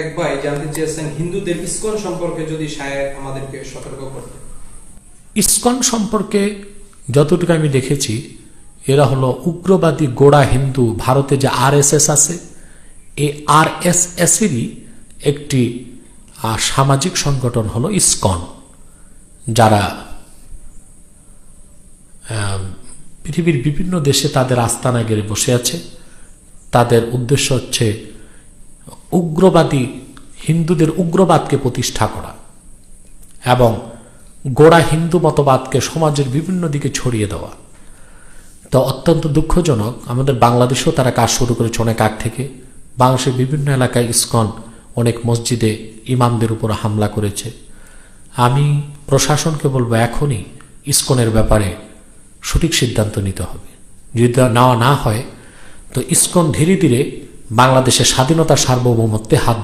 এক ভাই জানতে চেয়েছেন, হিন্দুদের ইসকন সম্পর্কে যদি শায়ের আমাদেরকে সতর্ক করতেন ইসকন সম্পর্কে যতটুকু আমি দেখেছি, এরা হলো উগ্রবাদী গোড়া হিন্দু। ভারতে যে আরএসএস আছে, এই আরএসএসেরই একটি সামাজিক সংগঠন হলো ইসকন, যারা পৃথিবীর বিভিন্ন দেশে তাদের আস্তানা গেড়ে বসে আছে। তাদের উদ্দেশ্য হচ্ছে উগ্রবাদী হিন্দুদের উগ্রবাদকে প্রতিষ্ঠা করা এবং গোড়া হিন্দু মতবাদকে সমাজের বিভিন্ন দিকে ছড়িয়ে দেওয়া। তো অত্যন্ত দুঃখজনক, আমাদের বাংলাদেশেও তারা কাজ শুরু করেছে অনেক আগ থেকে। বাংলাদেশের বিভিন্ন এলাকায় ইসকন অনেক মসজিদে ইমামদের উপর হামলা করেছে। আমি প্রশাসনকে বলব এখনই ইস্কনের ব্যাপারে সঠিক সিদ্ধান্ত নিতে হবে। যদি নেওয়া না হয়, তো ইস্কন ধীরে ধীরে বাংলাদেশের স্বাধীনতা সার্বভৌমত্বে হাত